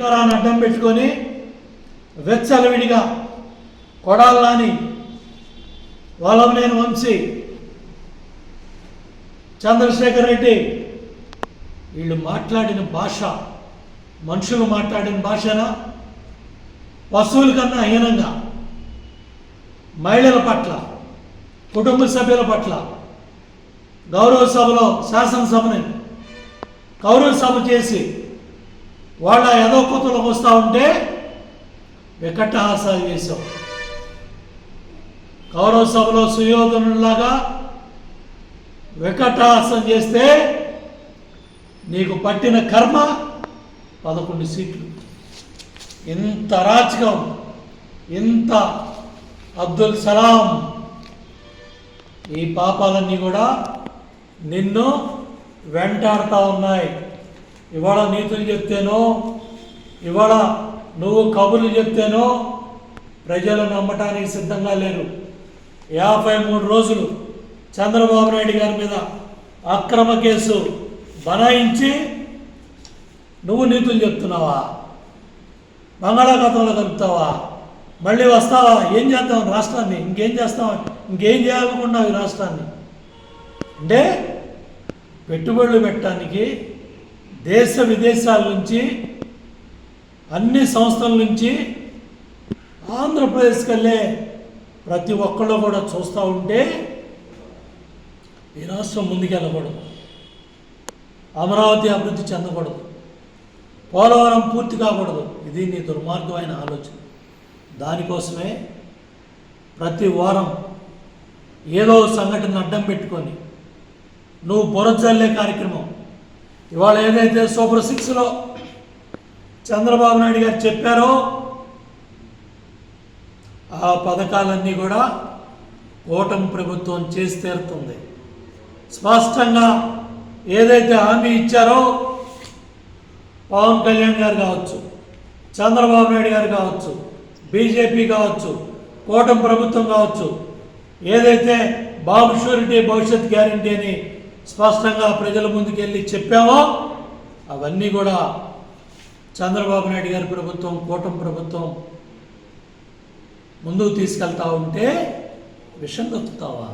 అధికారాన్ని అడ్డం పెట్టుకొని వెచ్చలవిడిగా కొడాలని వాళ్ళని వంశీ చంద్రశేఖర్ రెడ్డి వీళ్ళు మాట్లాడిన భాష మనుషులు మాట్లాడిన భాషనా? పశువుల కన్నా హీనంగా మహిళల పట్ల కుటుంబ సభ్యుల పట్ల గౌరవ సభలో శాసనసభని గౌరవ సభ చేసి వాళ్ళ యథోకతులకు వస్తూ ఉంటే వికటహాసాలు చేశాం. కౌరవ సభలో సుయోధనులాగా వికటహాసం చేస్తే నీకు పట్టిన కర్మ పదకొండు సీట్లు. ఇంత రాజకం ఇంత అబ్దుల్ సలాం ఈ పాపాలన్నీ కూడా నిన్ను వెంటాడుతూ ఉన్నాయి. ఇవాళ నీతులు చెప్తేనో ఇవాళ నువ్వు కబుర్లు చెప్తేనో ప్రజలు నమ్మటానికి సిద్ధంగా లేరు. యాభై మూడు రోజులు చంద్రబాబు నాయుడు గారి మీద అక్రమ కేసు బనాయించి నువ్వు నీతులు చెప్తున్నావా? బంగాళాఖాతంలో కలుపుతావా? మళ్ళీ వస్తావా? ఏం చేద్దాం రాష్ట్రాన్ని? ఇంకేం చేస్తావా? ఇంకేం చేయాలనుకున్నావు ఈ రాష్ట్రాన్ని? అంటే పెట్టుబడులు పెట్టడానికి దేశ విదేశాల నుంచి అన్ని సంస్థల నుంచి ఆంధ్రప్రదేశ్కి వెళ్ళే ప్రతి ఒక్కళ్ళు కూడా చూస్తూ ఉంటే ఈ రాష్ట్రం ముందుకెళ్ళకూడదు. అమరావతి అభివృద్ధి చెందకూడదు. పోలవరం పూర్తి కాకూడదు. ఇది నీ దుర్మార్గమైన ఆలోచన. దానికోసమే ప్రతి వారం ఏదో సంఘటన అడ్డం పెట్టుకొని నువ్వు బురజల్లే కార్యక్రమం ఇవాళ ఏదైతే సూపర్ సిక్స్లో చంద్రబాబు నాయుడు గారు చెప్పారో ఆ పథకాలన్నీ కూడా కూటమి ప్రభుత్వం చేసి తీరుతుంది. స్పష్టంగా ఏదైతే హామీ ఇచ్చారో పవన్ కళ్యాణ్ గారు కావచ్చు చంద్రబాబు నాయుడు గారు కావచ్చు బీజేపీ కావచ్చు కూటమి ప్రభుత్వం కావచ్చు ఏదైతే బాబు షూరిటీ భవిష్యత్ గ్యారంటీ అని స్పష్టంగా ప్రజల ముందుకెళ్ళి చెప్పామో అవన్నీ కూడా చంద్రబాబు నాయుడు గారి ప్రభుత్వం కూటమి ప్రభుత్వం ముందుకు తీసుకెళ్తా ఉంటే విషం కక్కుతావా?